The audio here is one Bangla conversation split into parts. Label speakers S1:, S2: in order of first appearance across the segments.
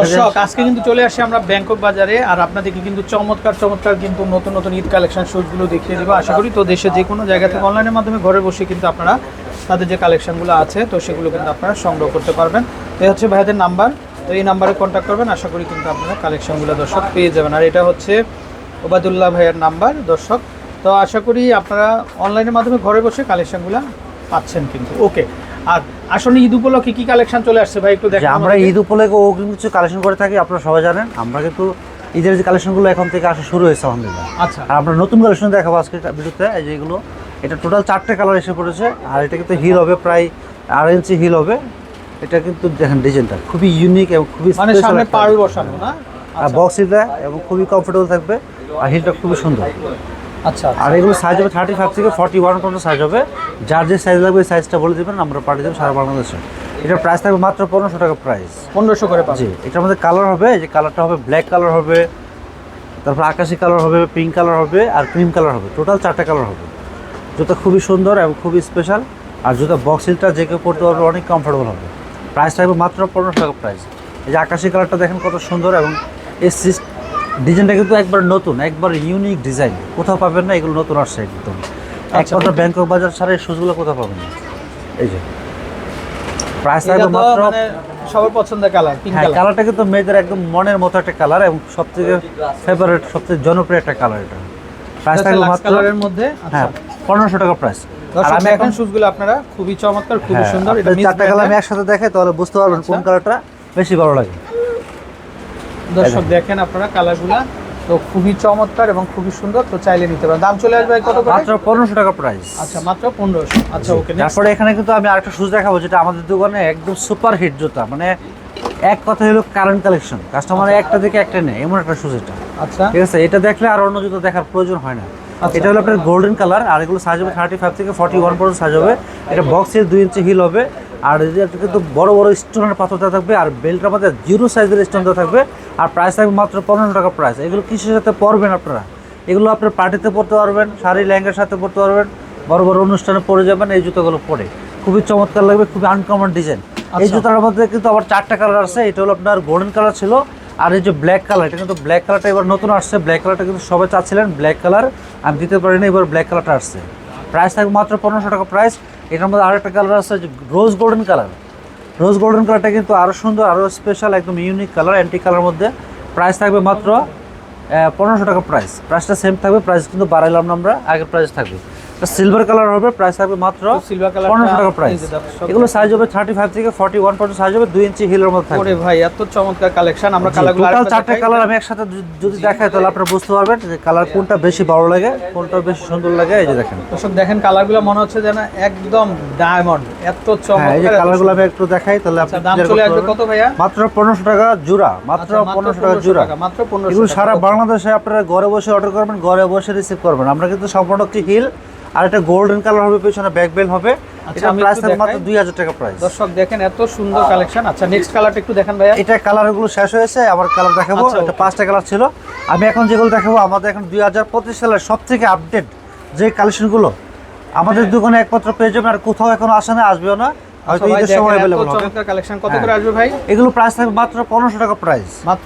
S1: দর্শক আজকে কিন্তু চলে আসি আমরা ব্যাংকক বাজারে আর আপনাদেরকে কিন্তু চমৎকার চমৎকার কিন্তু নতুন নতুন ঈদ কালেকশন শুজগুলো দেখিয়ে দেবো। আশা করি তো দেশে যে কোনো জায়গা থেকে অনলাইনের মাধ্যমে ঘরে বসে কিন্তু আপনারা তাদের যে কালেকশনগুলো আছে তো সেগুলো কিন্তু আপনারা সংগ্রহ করতে পারবেন। এই হচ্ছে ভাইদের নাম্বার তো এই নাম্বারে কন্ট্যাক্ট করবেন। আশা করি কিন্তু আপনারা কালেকশনগুলো দর্শক পেয়ে যাবেন। আর এটা হচ্ছে ওবায়দুল্লাহ ভাইয়ের নাম্বার দর্শক। তো আশা করি আপনারা অনলাইনের মাধ্যমে ঘরে বসে কালেকশনগুলো পাচ্ছেন কিন্তু। ওকে আর আসলে ঈদ উপলক্ষে কি কালেকশন চলে আসছে ভাই একটু দেখেন
S2: আমরা ঈদ উপলক্ষে অগ্রিম কিছু কালেকশন করে থাকি আপনারা সবাই জানেন। আমরা কিন্তু ঈদের যে কালেকশনগুলো এখন থেকে আসা শুরু হয়েছে আলহামদুলিল্লাহ।
S1: আচ্ছা।
S2: আর আমরা নতুন কালেকশন দেখাবো আজকে ভিডিওতে এই যে এটা টোটাল চারটে কালার এসে পড়েছে আর এটা কিন্তু হিল হবে প্রায় আড়াই ইঞ্চি হিল হবে। এটা কিন্তু দেখেন ডিজাইনটা খুবই ইউনিক এবং খুবই
S1: মানে সামনে পাড় বসানো না?
S2: আর বক্স এটা এবং খুবই কমফোর্টেবল থাকবে আর হিলটা খুবই সুন্দর।
S1: আচ্ছা
S2: আর এগুলো সাইজ হবে থার্টি ফাইভ থেকে ফর্টি ওয়ান পর্যন্ত সাইজ হবে। যার যে সাইজ লাগবে সাইজটা বলে দেবেন আমরা পাঠিয়ে দেবো সারা বাংলাদেশে। এটার প্রাইস থাকবে মাত্র পনেরোশো টাকা প্রাইস
S1: পনেরোশো করে
S2: জি এটার মধ্যে কালার হবে যে কালারটা হবে ব্ল্যাক কালার হবে তারপর আকাশি কালার হবে পিঙ্ক কালার হবে আর ক্রিম কালার হবে। টোটাল চারটে কালার হবে। জুতা খুবই সুন্দর এবং খুবই স্পেশাল আর জুতা বক্সিলটা যে কেউ পড়তে পারবে অনেক কমফোর্টেবল হবে। প্রাইস থাকবে মাত্র পনেরোশো টাকা প্রাইস এই যে আকাশি কালারটা দেখেন কত সুন্দর এবং এই ডিজাইনটা কিন্তু একবার নতুন একবার ইউনিক ডিজাইন কোথাও পাবেন না এগুলো নতুন আসছে একদম। একমাত্র ব্যাংকক বাজার ছাড়া এই শুজগুলো কোথাও পাবেন না। এই যে। প্রাইস থাকবে মাত্র
S1: মানে সবার পছন্দের কালার
S2: হ্যাঁ কালারটা কিন্তু মেয়েদের একদম মনের মতো একটা কালার এবং সবথেকে ফেভারিট সবথেকে জনপ্রিয় একটা কালার এটা। প্রাইস থাকবে মাত্র
S1: কালারের মধ্যে আচ্ছা।
S2: হ্যাঁ পনেরোশো টাকা প্রাইস আর আমি
S1: এখন শুজগুলো আপনারা খুবই চমৎকার খুবই
S2: হ্যাঁ,
S1: সুন্দর এটা
S2: চারটা কালার আমি একসাথে দেখাই তাহলে বুঝতে পারবেন কোন
S1: আচ্ছা।
S2: কালারটা বেশি ভালো লাগে।
S1: দর্শক দেখেন আপনারা কালারগুলা। তো খুবই চমৎকার এবং খুবই সুন্দর। তো চাইলে নিতে পারেন। দাম চলে আসবে কত করে?
S2: মাত্র পনেরোশো টাকা প্রাইস
S1: আচ্ছা মাত্র পনেরোশো। আচ্ছা ওকে
S2: তারপরে এখানে কিন্তু আমি আরেকটা শুজ দেখাবো যেটা আমাদের দোকানে একদম সুপার হিট জুতা। মানে এক কথা হলো কারেন্ট কালেকশন কাস্টমার একটা থেকে একটা নেয়। এমন একটা শুজ এটা।
S1: আচ্ছা।
S2: ঠিক আছে? এটা দেখলে আর অন্য জুতো দেখার প্রয়োজন হয় না।
S1: আচ্ছা।
S2: এটা হলো আপনার গোল্ডেন কালার আর এগুলো সাইজ হবে থার্টি ফাইভ থেকে ফর্টি ওয়ান পর্যন্ত সাইজ হবে। এটা বক্সের দুই ইঞ্চি হিল হবে। আর এটা কিন্তু বড় বড় স্টোনের পাথরটা থাকবে আর বেল্টের মধ্যে জিরো সাইজের স্টোন দেওয়া থাকবে আর প্রাইস থাকবে মাত্র পনেরো টাকা প্রাইস এগুলো কিসের সাথে পরবেন আপনারা? এগুলো আপনার পার্টিতে পরতে পারবেন শাড়ি লেহেঙ্গার সাথে পরতে পারবেন বড় বড় অনুষ্ঠানে পরে যাবেন এই জুতোগুলো পরে। খুবই চমৎকার লাগবে খুবই আনকমন ডিজাইন এই
S1: আচ্ছা।
S2: জুতার মধ্যে কিন্তু আবার চারটা কালার আছে এটা হলো আপনার গোল্ডেন কালার ছিল আর এই যে ব্ল্যাক কালার এটা কিন্তু ব্ল্যাক কালারটা এবার নতুন আসছে ব্ল্যাক কালারটা কিন্তু সবাই চাচ্ছিলেন ব্ল্যাক কালার আমি দিতে পারিনি এবার ব্ল্যাক কালারটা আসছে। প্রাইস থাকবে মাত্র পনেরোশো টাকা প্রাইস এটার মধ্যে আর একটা কালার আছে rose golden colour rose golden কালারটা কিন্তু আরও সুন্দর আরও স্পেশাল একদম ইউনিক কালার অ্যান্টি কালার মধ্যে। প্রাইস থাকবে মাত্র পনেরোশো টাকা প্রাইস প্রাইসটা সেম থাকবে প্রাইস কিন্তু বাড়াইলাম না আমরা, আগের প্রাইস থাকবে। সিলভার কালার হবে প্রাইস থাকবে মাত্র
S1: সিলভার কালার
S2: পনেরোশো টাকা প্রাইস এগুলো সাইজ হবে থার্টি ফাইভ থেকে ফর্টি ওয়ান পর্যন্ত সাইজ হবে দুই ইঞ্চি হিলের মধ্যে থাকবে।
S1: ওরে ভাই এত চমৎকার কালেকশন আমরা কালারগুলো
S2: টোটাল চারটে কালার আমি একসাথে যদি- দেখাই তাহলে আপনারা বুঝতে পারবেন যে কালার কোনটা বেশি ভালো লাগে কোনটা বেশি সুন্দর লাগে এই যে দেখেন।
S1: দর্শক দেখেন কালারগুলো মনে হচ্ছে যেন একদম ডায়মন্ড এত
S2: হ্যাঁ এই যে
S1: চমৎকার
S2: কালারগুলো আমি একটু দেখাই তাহলে আপনি
S1: আচ্ছা, দাম চলে আসবে কত ভাইয়া?
S2: মাত্র পনেরোশো টাকা জোড়া মাত্র
S1: আচ্ছা,
S2: পনেরোশো টাকা জোড়া
S1: মাত্র 1500
S2: এগুলো
S1: টাকা।
S2: সারা বাংলাদেশে আপনারা ঘরে বসে অর্ডার করবেন ঘরে বসে রিসিভ করবেন। আমরা কিন্তু সম্পূর্ণ একটি হিল আর এটা গোল্ডেন কালার হবে পেছনে ব্যাক বেল হবে।
S1: আচ্ছা,
S2: এটা প্রাইস মাত্র
S1: দেখাই।
S2: দুই হাজার টাকা প্রাইস
S1: দর্শক দেখেন এত সুন্দর কালেকশন আচ্ছা নেক্সট কালারটা একটু দেখেন ভাইয়া।
S2: এটা কালারগুলো শেষ হয়েছে আবার কালার দেখাবো।
S1: আচ্ছা,
S2: এটা পাঁচটা কালার ছিল। আমি এখন যেগুলো দেখাবো আমাদের এখন দুই হাজার পঁচিশ সালের সব থেকে আপডেট যে কালেকশনগুলো আমাদের দোকানে একমাত্র পেয়ে যাবেন আর কোথাও এখনও আসে না আসবেও না। হয়তো
S1: আচ্ছা
S2: ঈদের সময়
S1: দেখেন,
S2: হবে।
S1: চমৎকার কালেকশন কত
S2: হ্যাঁ।
S1: করে আসবে ভাই?
S2: এগুলো প্রাইস থাকবে মাত্র টাকা প্রাইস
S1: মাত্র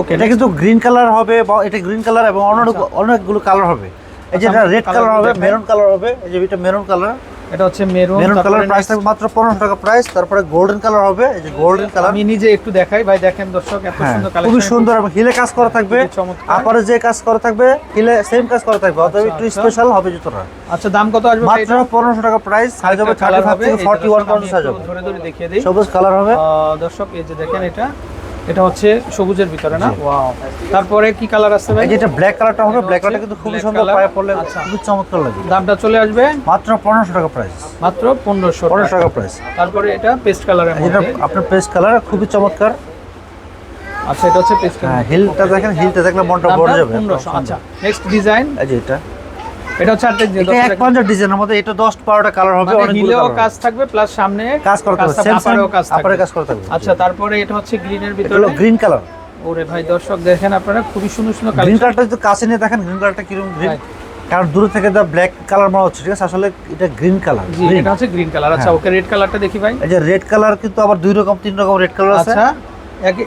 S1: ওকে
S2: এটা কিন্তু গ্রিন কালার হবে বা এটা গ্রিন কালার এবং অনেক অনেকগুলো কালার হবে। এই যে
S1: আচ্ছা,
S2: এটা
S1: আমি
S2: রেড কালার হবে মেরুন কালার হবে এই যে এটা মেরুন কালার
S1: এটা হচ্ছে মেরুন
S2: মেরুন কালার প্রাইস থাকবে মাত্র পনেরোশো টাকা প্রাইস তারপরে গোল্ডেন কালার হবে এই যে গোল্ডেন কালার
S1: আমি নিজে একটু দেখাই ভাই দেখেন দর্শক এত
S2: হ্যাঁ
S1: সুন্দর কালেকশন
S2: সুন্দর এবং হিলে কাজ করা থাকবে আপারে যে কাজ করা থাকবে হিলে সেম কাজ করা থাকবে অতএব
S1: আচ্ছা,
S2: একটু
S1: আচ্ছা।
S2: স্পেশাল হবে জুতোটা।
S1: আচ্ছা দাম কত আসবে
S2: মাত্র পনেরোশো টাকা প্রাইস সাইজ হবে থার্টি ফাইভ থেকে ফর্টি ওয়ান পর্যন্ত সাইজ হবে
S1: ধরে ধরে দেখিয়ে দিই।
S2: সবুজ কালার হবে।
S1: দর্শক এই যে দেখেন এটা এটা হচ্ছে সবুজের ভিতরে না? ওয়াও তারপরে কি কালার আছে ভাই?
S2: এটা ব্ল্যাক কালারটা হবে ব্ল্যাক কালারটা কিন্তু খুবই সুন্দর। পায়ে পড়লে
S1: আচ্ছা।
S2: খুবই চমৎকার লাগে।
S1: দামটা চলে আসবে?
S2: মাত্র পনেরোশো টাকা প্রাইস
S1: মাত্র পনেরোশো
S2: পনেরোশো টাকা। প্রাইস
S1: তারপরে এটা পেস্ট কালারের
S2: এটা
S1: মধ্যে।
S2: আপনার পেস্ট কালার খুবই চমৎকার।
S1: আচ্ছা এটা হচ্ছে পেস্ট কালার
S2: হিলটা দেখেন হিলটা দেখলে মনটা ভরে যাবে।
S1: আচ্ছা নেক্সট ডিজাইন
S2: এই যে এটা।
S1: এটা হচ্ছে আরেকটা ডিজাইন
S2: এটা এক পাঞ্জার ডিজাইনের মধ্যে এটা দশ বারোটা কালার হবে
S1: মানে
S2: অনেকগুলো
S1: কাজ থাকবে প্লাস সামনে
S2: কাজ করতে হবে সেম সেম
S1: আপারেও কাজ থাকবে।
S2: কাজ করতে হবে
S1: আচ্ছা তারপরে এটা হচ্ছে গ্রিনের ভিতরে?
S2: হলো গ্রিন কালার
S1: ওরে ভাই দর্শক দেখেন আপনারা খুবই সুন্দর সুন্দর
S2: গ্রিন
S1: কালেকশন
S2: কালারটা যদি কাছে নিয়ে দেখেন গ্রিন কালারটা কীরকম গ্রিন কারণ দূর থেকে দা ব্ল্যাক কালার মনে হচ্ছে ঠিক আছে? আসলে এটা গ্রিন কালার
S1: জি এটা হচ্ছে গ্রিন কালার আচ্ছা
S2: হ্যাঁ।
S1: ওকে রেড কালারটা দেখি ভাই।
S2: এই যে রেড কালার কিন্তু আবার দুই রকম তিন রকম রেড কালার আছে।
S1: আচ্ছা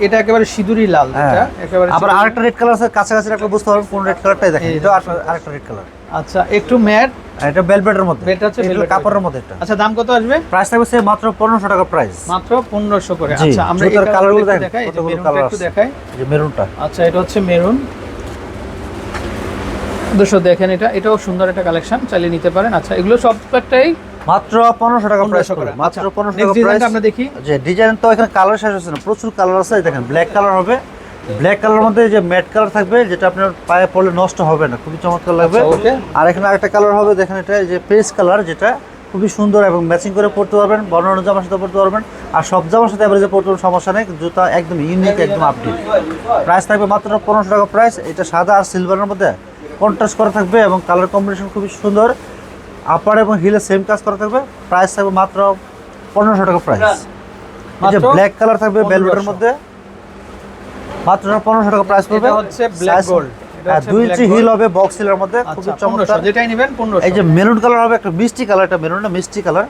S1: এটা একেবারে সিঁদুরি লাল
S2: হ্যাঁ।
S1: এটা একেবারে
S2: আবার আরেকটা রেড কালার আছে কাছাকাছি একটা বুঝতে পারবেন কোন রেড কালারটাই দেখেন। এটা আরেকটা রেড কালার
S1: আচ্ছা একটু ম্যাট।
S2: এটা বেলভেটের মধ্যে।
S1: এটা হচ্ছে
S2: কাপড়ের মধ্যে এটা
S1: আচ্ছা দাম কত আসবে?
S2: প্রাইস থাকবে সে মাত্র পনেরোশো টাকা প্রাইস
S1: মাত্র পনেরোশো করে। আচ্ছা আমরা
S2: জুতার
S1: কালারগুলো দেখাই
S2: কতগুলো কালার
S1: একটু
S2: আছে।
S1: দেখাই।
S2: যে মেরুনটা।
S1: আচ্ছা এটা হচ্ছে মেরুন। দর্শক দেখেন এটা এটাও সুন্দর একটা কালেকশন চালিয়ে নিতে পারেন। আচ্ছা এগুলো সব একটাই
S2: মাত্র পনেরোশো টাকা প্রাইস
S1: করে।
S2: মাত্র
S1: আচ্ছা
S2: পনেরোশো
S1: নেক্সট
S2: টাকা প্রাইস
S1: আমরা দেখি।
S2: যে ডিজাইন তো এখানে কালার শেষ হচ্ছে না প্রচুর কালার আছে দেখেন ব্ল্যাক কালার হবে ব্ল্যাক কালার মধ্যে যে ম্যাট কালার থাকবে যেটা আপনার পায়ে পড়লে নষ্ট হবে না খুবই চমৎকার লাগবে।
S1: আচ্ছা,
S2: আর এখানে আরেকটা কালার হবে দেখেন এটা যে পেস্ট কালার যেটা খুবই সুন্দর এবং ম্যাচিং করে পড়তে পারবেন বর্ণনা জামার সাথে পড়তে পারবেন। আর সব জামার সাথে অ্যাভারেজে পড়তে পারবেন সমস্যা নেই জুতা একদম ইউনিক একদম আপডেট প্রাইস থাকবে মাত্র পনেরোশো টাকা প্রাইস এটা সাদা আর সিলভারের মধ্যে কন্ট্রাস্ট করা থাকবে এবং কালার কম্বিনেশন খুবই সুন্দর। আপার এবং হিলে সেম কাজ করা থাকবে প্রাইস থাকবে মাত্র পনেরোশো টাকা প্রাইস ব্ল্যাক কালার থাকবে
S1: 1500
S2: বেলভেটের মধ্যে। মাত্র পনেরোশো টাকা প্রাইস পড়বে।
S1: এটা হচ্ছে
S2: হ্যাঁ
S1: হচ্ছে
S2: দুই ইঞ্চি হিল হবে বক্স হিলের মধ্যে। খুবই
S1: আচ্ছা
S2: চমৎকার।
S1: যেটাই নেবেন পনেরোশো।
S2: এই যে মেরুন কালার হবে একটা মিষ্টি কালার এটা মেরুন না মিষ্টি কালার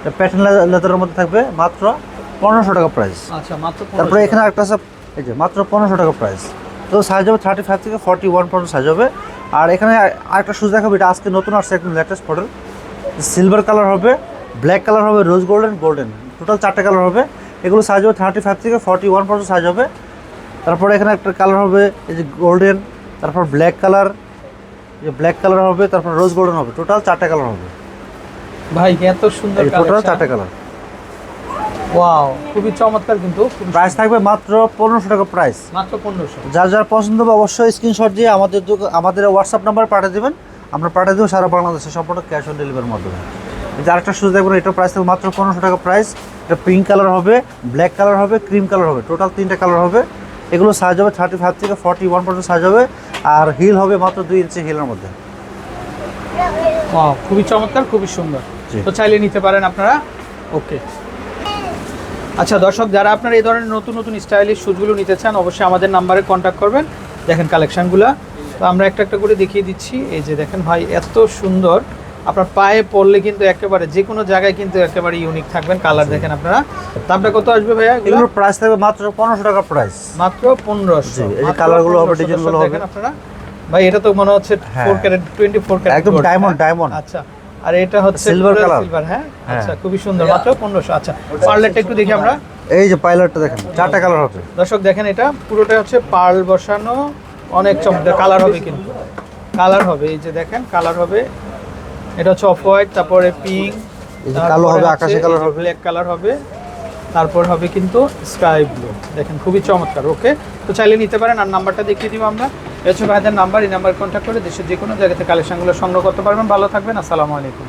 S2: এটা প্যাটার্ন লেদারের মধ্যে থাকবে মাত্র পনেরোশো টাকা প্রাইস
S1: আচ্ছা মাত্র
S2: তারপরে এখানে একটা আছে এই যে মাত্র পনেরোশো টাকা প্রাইস তো সাইজ হবে থার্টি ফাইভ থেকে ফর্টি ওয়ান পর্যন্ত সাইজ হবে। আর এখানে আরেকটা শুজ দেখাবো এটা আজকে নতুন আসছে একদম লেটেস্ট মডেল সিলভার কালার হবে ব্ল্যাক কালার হবে রোজ গোল্ডেন গোল্ডেন টোটাল চারটে কালার হবে। এগুলো সাইজ হবে থার্টি ফাইভ থেকে ফর্টি ওয়ান পর্যন্ত সাইজ হবে। তারপরে এখানে একটা কালার হবে এই যে গোল্ডেন তারপর ব্ল্যাক কালার যে ব্ল্যাক কালার হবে তারপর রোজ গোল্ডেন হবে। টোটাল চারটে কালার হবে।
S1: ভাই এত সুন্দর
S2: টোটাল চারটে কালার
S1: ওয়াও খুবই চমৎকার কিন্তু
S2: প্রাইস থাকবে মাত্র পনেরোশো টাকা প্রাইস
S1: মাত্র পনেরোশো।
S2: যার যার পছন্দ হবে অবশ্যই স্ক্রিনশট দিয়ে আমাদের আমাদের হোয়াটসঅ্যাপ নাম্বার পাঠিয়ে দেবেন। আমরা পাঠিয়ে দেবো সারা বাংলাদেশে সম্পূর্ণ ক্যাশ অন ডেলিভারির মাধ্যমে। আরেকটা শুজ দেখবেন এটা প্রাইস থাকবে মাত্র পনেরোশো টাকা প্রাইস এটা পিঙ্ক কালার হবে ব্ল্যাক কালার হবে ক্রিম কালার হবে। টোটাল তিনটে কালার হবে। এগুলো সাইজ হবে থার্টি ফাইভ থেকে ফর্টি ওয়ান পর্যন্ত সাইজ হবে আর হিল হবে মাত্র দুই ইঞ্চি হিলের মধ্যে।
S1: খুবই চমৎকার খুবই সুন্দর। তো চাইলে নিতে পারেন আপনারা। ওকে আচ্ছা দর্শক যারা আপনারা এই ধরনের নতুন নতুন স্টাইলিশ শুজগুলো নিতে চান অবশ্যই আমাদের নাম্বারে কন্ট্যাক্ট করবেন। দেখেন কালেকশনগুলো তো আমরা একটা একটা করে দেখিয়ে দিচ্ছি। এই যে দেখেন ভাই এত সুন্দর। আপনার পায়ে পড়লে কিন্তু একেবারে যে কোনো জায়গায় কিন্তু একেবারে ইউনিক থাকবেন কালার দেখেন আপনারা। দামটা কত আসবে ভাইয়া এগুলো?
S2: এগুলোর প্রাইস থাকবে মাত্র পনেরোশো টাকা প্রাইস
S1: মাত্র পনেরোশো।
S2: এই যে কালারগুলো হবে, ডিজাইনগুলো হবে।
S1: দেখেন আপনারা। ভাই এটা তো মনে হচ্ছে
S2: হ্যাঁ।
S1: Four carat twenty four carat
S2: একদম ডায়মন্ড diamond।
S1: আচ্ছা। আর এটা হচ্ছে
S2: Silver color।
S1: সিলভার হ্যাঁ?
S2: হ্যাঁ।
S1: আচ্ছা খুবই সুন্দর। মাত্র পনেরোশো। আচ্ছা পার্লেটটা একটু দেখি আমরা।
S2: এই যে পাইলটটা দেখেন চারটা কালার হবে।
S1: দর্শক দেখেন এটা পুরোটা হচ্ছে পার্ল বসানো অনেক চমৎকার। কালার হবে কিন্তু। কালার হবে এই যে দেখেন কালার হবে। এটা হচ্ছে অফ হোয়াইট তারপরে পিঙ্ক
S2: কালো হবে, আকাশে কালার হবে।
S1: ব্ল্যাক কালার হবে। তারপর হবে কিন্তু স্কাই ব্লু। দেখেন খুবই চমৎকার ওকে? তো চাইলে নিতে পারেন আর নাম্বারটা দেখিয়ে দিব আমরা। এছাড়া ভাইদের নাম্বার এই নাম্বার কন্ট্যাক্ট করে দেশের যে কোনো জায়গাতে কালেকশনগুলো সংগ্রহ করতে পারবেন। ভালো থাকবেন আসসালামু আলাইকুম।